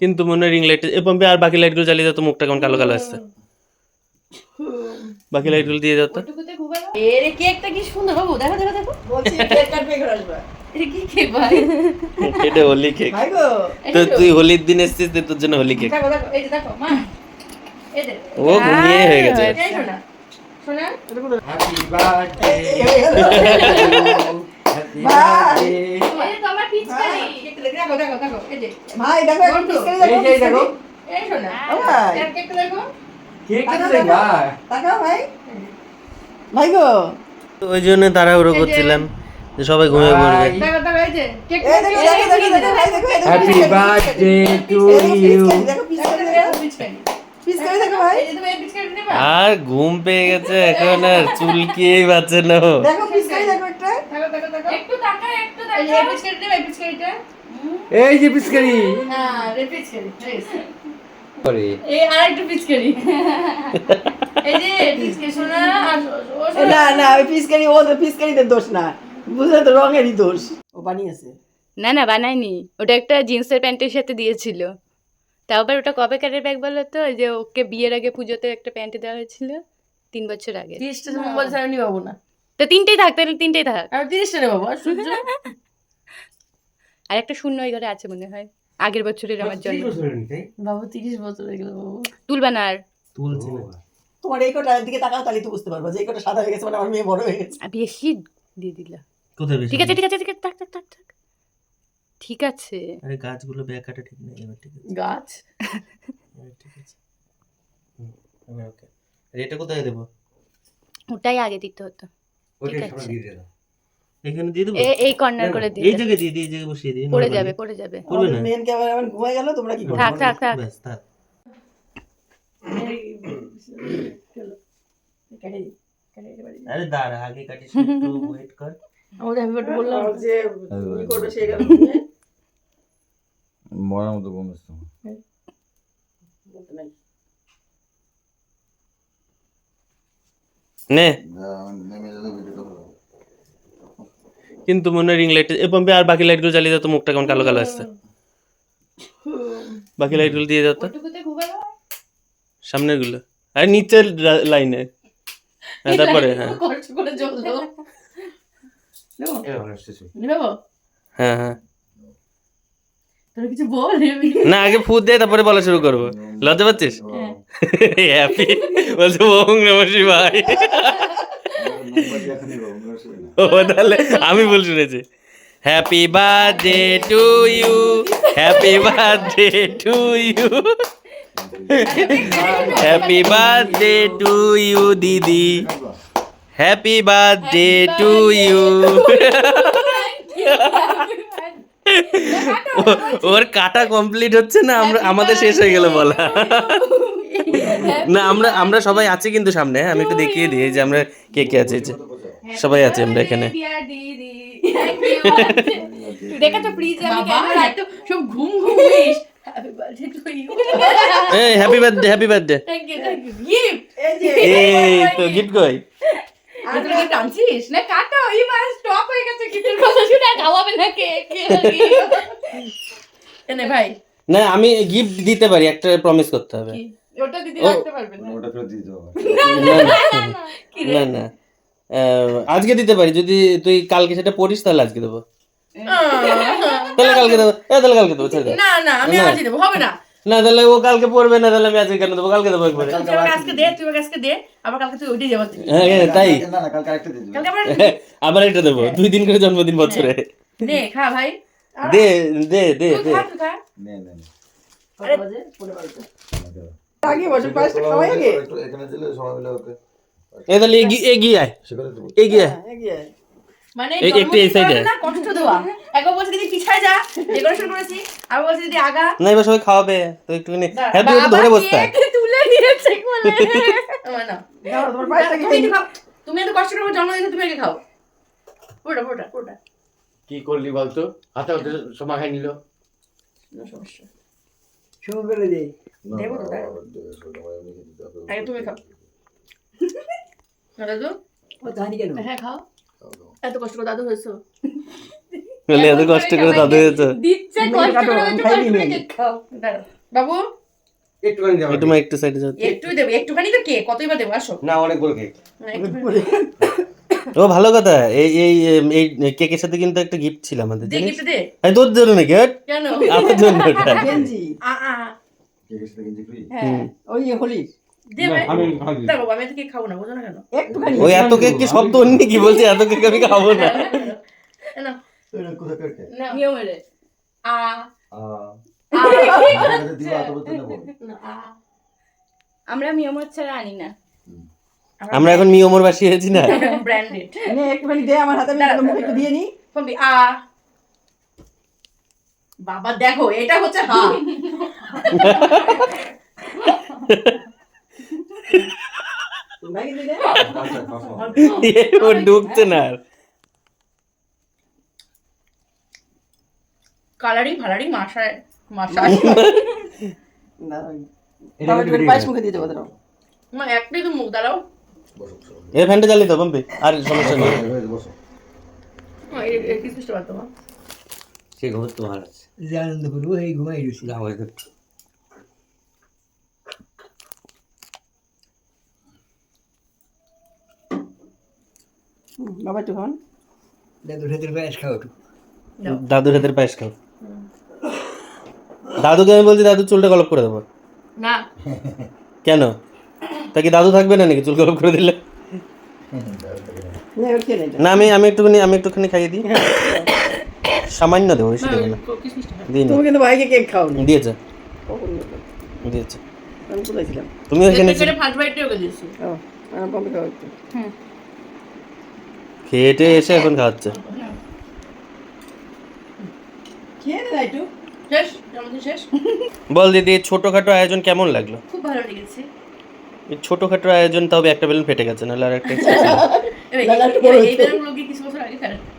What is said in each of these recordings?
কিন্তু মনে ring light এ পাম্পে আর বাকি লাইটগুলো জ্বালিয়ে দাও তো মুখটা কেমন কালো কালো আসছে বাকি লাইটগুলো দিয়ে দাও তো এরে কেকটা কি সুন্দর বাবু দেখো দেখো দেখো বলছি কেক কাটবে করে আসবে এটা কি হোলি কেক তো তুই হোলির দিন এসেছিস তো তোর জন্য হোলি কেক দেখো দেখো এই যে দেখো মা এই যে ও ঘুমিয়ে হয়ে গেছে শোনা শোনা ভাই গো ওই জন্য তাড়াহুড়ো করছিলাম যে সবাই ঘুমিয়ে পড়বে হ্যাপি বার্থডে টু ইউ আর ঘুম পেয়ে গেছে এখন আর চুলকিয়েই পাচ্ছে না। এই যে পিচকারি না না ওই ও দোষ না। বুঝলে তো রঙেরই দোষ। ও বানিয়েছে। না না বানায়নি। ওটা একটা জিন্সের প্যান্টের সাথে দিয়েছিল। তাও আবার ওটা কবেকারের ব্যাগ বলো তো? ওই যে ওকে বিয়ের আগে পুজোতে একটা প্যান্ট দেওয়া হয়েছিল তিন বছর আগে। তিরিশটা সময় বলছে আমি নিবাবো না। তো তিনটেই থাক তাহলে তিনটেই থাক। আমি তিরিশটা নেব আর সূর্য? আর একটা শূন্য ওই ঘরে আছে মনে হয় আগের বছরের আমার জন্য বাবু তিরিশ বছর হয়ে গেল বাবু। তুলবা না আর। তুলছি তোমার এই কোটার দিকে তাকাও তাহলে তো বুঝতে পারব যে এই কোটা সাদা হয়ে গেছে মানে আমার মেয়ে বড় হয়ে গেছে। বেশি দিয়ে দিল। কোথায় বেশি ঠিক আছে ঠিক আছে ঠিক আছে থাক থাক থাক থাক। ঠিক আছে। আরে গাছগুলো ব্যাকাটা ঠিক নেই এবার ঠিক আছে। গাছ? ঠিক আছে। এবার ওকে। এটা কোথায় দেবো? ওটাই আগে দিতে হতো। ঠিক সবাই আছে। দিয়ে দিলাম। এখানে দিয়ে দেবো? এই কর্নার করে এই দিয়ে জায়গায় দিয়ে দিই এই জায়গায় বসিয়ে দিই পড়ে যাবে পড়ে যাবে। করবে না? মেন ক্যামেরাম্যান ঘুমায় গেল তোমরা কি করবে থাক থাক থাক। ব্যাস থাক। আরে দাঁড়া আগে কাটিস একটু ওয়েট কর। আমাদের হ্যাপি বার্থডে বললাম যে কি করবে সে গেল। মরার মতো বলতে নাই নে কিন্তু মনে হয় রিং লাইট এ পাম্পে আর বাকি লাইটগুলো জ্বালিয়ে দাও তো মুখটা কেমন কালো কালো আসছে। বাকি লাইটগুলো দিয়ে দাও তো। সামনেরগুলো আর নিচের লা- লাইনে হ্যাঁ তারপরে হ্যাঁ। নেব হ্যাঁ হ্যাঁ। তোর কিছু বল না আগে ফুদ দে তারপরে বলা শুরু করব। লজ্জা পাচ্ছিস? হ্যাপি বলছে ওম নম। ও তাহলে আমি ভুল শুনেছি। Happy birthday to you happy birthday to you happy birthday to you দিদি। হ্যাপি বার্থডে টু ইউ ওর কাটা কমপ্লিট হচ্ছে না আমরা আমাদের শেষ হয়ে গেল বলা। না আমরা আমরা সবাই আছি কিন্তু সামনে? আমি একটু দেখিয়ে দিই যে আমরা কে কে আছে যে সবাই আছে আমরা এখানে। হ্যাপি বার্থডে হ্যাপি বার্থডে এই তো গিফট কই? তুই না কাটো এই মাস স্টপ হয়ে গেছে গিফটের কথা শুনে খাওয়াবে না কেক এনে ভাই? না আমি গিফট দিতে পারি একটা প্রমিস করতে হবে। ওটা দিদি রাখতে পারবে না? ওটা দিয়ে না না না আজকে দিতে পারি যদি তুই কালকে সেটা পড়িস তাহলে আজকে দেবো। তাহলে কালকে দেবো। এ, তাহলে কালকে দেবো না না আমি না। আজই দেবো হবে না। না তাহলে ও কালকে পড়বে না তাহলে আমি আজকে কেন দেবো? কালকে দেবো একবারে। আজকে দে তুই আজকে দে আবার কালকে তুই ওইটাই যাব। হ্যাঁ হ্যাঁ, তাই? না না কালকে আরেকটা কালকে আবার আবার একটা দেবো দুই দিন করে জন্মদিন বছরে। নে খা ভাই। দে দে দে দে। নে নে। আগে বসে পাঁচটা খাওয়াই আগে। এখানে দিলে মিলে এ তাহলে এগিয়ে আয়। এগিয়ে আয়। হ্যাঁ, এগিয়ে আয়। মানে একটু এই জন্মদিন side এ। করাবে না কষ্ট দেওয়া। একবার বলছে দিদি পিছায় যা। ডেকোরেশন করেছি। আর বলছে দিদি আগা। না এবার সবাই খাওয়াবে। তো একটুখানি হ্যাঁ তুই ধরে বসতে। তুলে নিয়েছে কোলে না দাও, তোমার পায়েসটা তুমি খেয়ে একটু নি। খাও। তুমি এত কষ্ট করে জন্মদিন তুমি আগে খাও। পুরোটা পুরোটা পুরোটা। কি করলি বলতো? হাতে হাতে সময় খাই নিল। সমস্যা। দেই দেবো তো, তুমি খাও। দাদু? ও জানি কেন? হ্যাঁ খাও। এত কষ্ট করে দাদু হয়েছো? বলে এত কষ্ট করে দাদু হয়েছে? দিচ্ছে কষ্ট করে একটু কষ্ট করে কেক খাও বাবু? একটুখানি দেওয়া একটু মা একটু সাইডে যাও। একটু দেবো একটুখানি তো কেক কতই বা দেবো আসো। না অনেক বড় কেক না, একটুখানি। পরে ও ভালো কথা। এই এই এই কেকের সাথে কিন্তু একটা গিফট ছিল আমাদের দে জানিস? দে। এই তোর জন্য নাকি হ্যাট? কেন? আমার জন্য গেঞ্জি। আ আ। কেকের সাথে গেঞ্জি হ্যাঁ। ওই হোলি দে ভাই। আমি খাব। দাও বাবু আমি তো কেক খাব না বোঝো না কেন? একটুখানি ওই এত কেক কি শব্দ অন্য কি বলছে? এত কেক আমি খাব না। আমরা মিয়মত ছাড়া আনি না। আমরা এখন মিয়মর বাসি হয়েছি না? ব্র্যান্ডেড নে একটুখানি দে আমার হাতে আমি দাঁড়া, মুখে একটু দিয়ে নি। আ। বাবা দেখো এটা হচ্ছে হা ভাই দে আচ্ছা, কথা। এ, ও ঢুকছে না আর। কালারিং ফালারিং না একটু পায়েস মুখে দিয়ে দেবো দাঁড়াও মা একটাই তো মুখ দাঁড়াও বসো, বসো। এর ফ্যানটা জ্বালিয়ে দাও পাম্পে আর সমস্যা নেই এভাবে বসো। মা, এই এই কিসমিসটা বাদ দাও, মা। সে ঘর তো ভালো আছে যে আনন্দ করব এই ঘুমাই রয়েছি বাবা দাদুর হাতের পায়েস খাও একটু। দাদুর হাতের পায়েস খাও। দাদুকে আমি বলছি দাদু চুলটা গলপ করে দেবো। না। কেন? তা কি দাদু থাকবে না নাকি চুল গলপ করে দিলে? না আমি আমি একটুখানি আমি একটুখানি খাইয়ে দিই। সামান্য দেবো বেশি দেবো না। দিই তুমি কিন্তু ভাইকে কেক খাও দিয়েছে? দিয়েছে। আমি কোথায় ছিলাম? তুমি ওইখানে ফার্স্ট বাইটে ওকে দিয়েছি। ও আমার পম্পে খাওয়া খেয়েটে এসে এখন শেষ বল দিদি ছোটখাটো আয়োজন কেমন লাগল? খুব ভালো লেগেছে। ছোটখাটো আয়োজন তাও একটা বেলুন ফেটে গেছে নাহলে আর একটা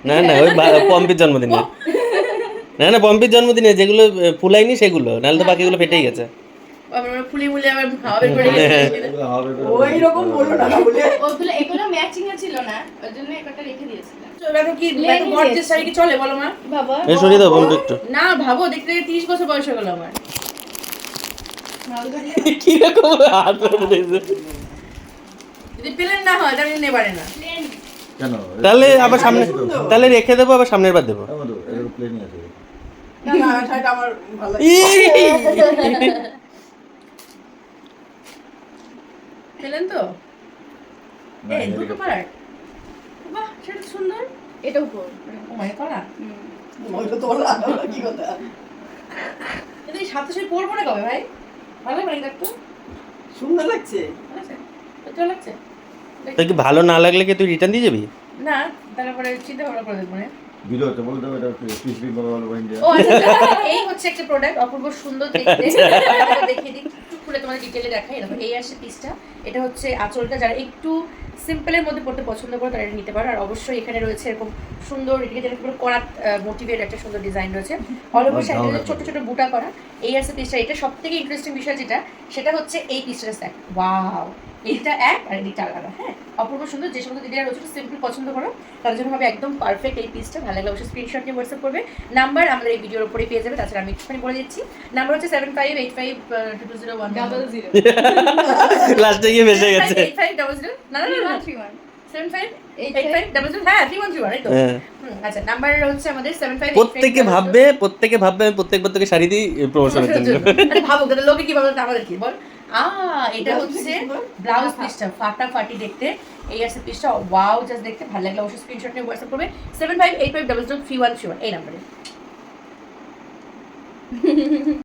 না। না ওই পম্পির জন্মদিনে। না না পম্পির জন্মদিনে যেগুলো আহ, ফুলাইনি সেগুলো নাহলে তো বাকিগুলো ফেটেই গেছে। আবার আমরা ফুলি আবার হাওয়া বের করে গেছে এগুলো হবে বেরো। ওই রকম বলল না না বলে। ওগুলো এগুলো ম্যাচিং এ ছিল না ওই জন্য একটা রেখে দিয়েছিলাম এখন কি লেগে এখন গর্জেস গেছে। শাড়ি কি চলে বলো মা? বাবা। এই সরিয়ে দাও পম্পি একটু। না ভাবো দেখতে বছর বয়স হয়ে গেল আমার। কীরকম হাত ধরে যদি প্লেন না হয় তাহলে নেবারে না। তাহলে আবার সামনে তাহলে রেখে দেবো আবার সামনের বার দেবো। হ্যাঁ। না না শাড়িটা আমার ভালো লাগে ই! পেলেন তো? এই দুটো এদিকে- বাহ সেটা সুন্দর। এটাও পর ও মাই করা? ওইটা তো কি কথা। এই সাথে সাথে পরবো না কবে ভাই? ভালো লাগে একটু? সুন্দর লাগছে। ভালো লাগছে? সত্যি ভালো লাগছে? তা কি ভালো না লাগলে কি তুই রিটার্ন দিয়ে যাবি? না তারপরে চিন্তা ভাবনা করে দেখব না ভিডিওতে বলে দেবো এটা স্পেসিফিক ভাবে বলব ইন্ডিয়া ও আচ্ছা। এই হচ্ছে একটা প্রোডাক্ট অপূর্ব সুন্দর দেখতে। দেখিয়ে দিই। খুলে তোমাদের ডিটেলে দেখাই এরকম এই আসে পিসটা এটা হচ্ছে আঁচলটা যারা একটু সিম্পলের মধ্যে পড়তে পছন্দ করে তারা নিতে পারো। আর অবশ্যই এখানে রয়েছে এরকম সুন্দর এটাকে পুরো করা মোটিভেট একটা সুন্দর ডিজাইন রয়েছে। অল ওভার সাইডে ছোট ছোট বুটা করা। এই আছে পিসটা এটা সব থেকে ইন্টারেস্টিং বিষয় যেটা সেটা হচ্ছে এই পিসটা দেখ ওয়াও এইটা এক আর এইটা আলাদা হ্যাঁ? অপূর্ব সুন্দর যে সমস্ত দিদিরা রয়েছে সিম্পল পছন্দ করো। তাদের জন্য হবে একদম পারফেক্ট এই পিসটা ভালো লাগলে অবশ্যই স্ক্রিনশট নিয়ে হোয়াটসঅ্যাপ করবে। নাম্বার আমাদের এই ভিডিওর উপরে পেয়ে যাবে তাছাড়া আমি একটুখানি বলে দিচ্ছি। নাম্বার হচ্ছে seven five eight five two zero one double zero লাস্টে গিয়ে ভেসে গেছে। এইট ফাইভ ডাবল জিরো না না না থ্রি ওয়ান হ্যাঁ ওয়ান ওয়ান হ্যাঁ। আচ্ছা নাম্বার হচ্ছে আমাদের সেভেন ফাইভ প্রত্যেকে ভাববে প্রত্যেকে ভাববে আমি প্রত্যেকবার তোকে শাড়ি দিই প্রমোশনের জন্য। ভাবো তাহলে লোকে কি ভাববে আমাদের কি বল। আ এটা হচ্ছে ব্লাউজ পিসটা ফাটাফাটি দেখতে। এই আছে পিসটা ওয়াও জাস্ট দেখতে ভালো লাগলে। অবশ্যই স্ক্রিনশট নিয়ে হোয়াটসঅ্যাপ করবে। Seven five eight five double zero three one three one এই নাম্বারে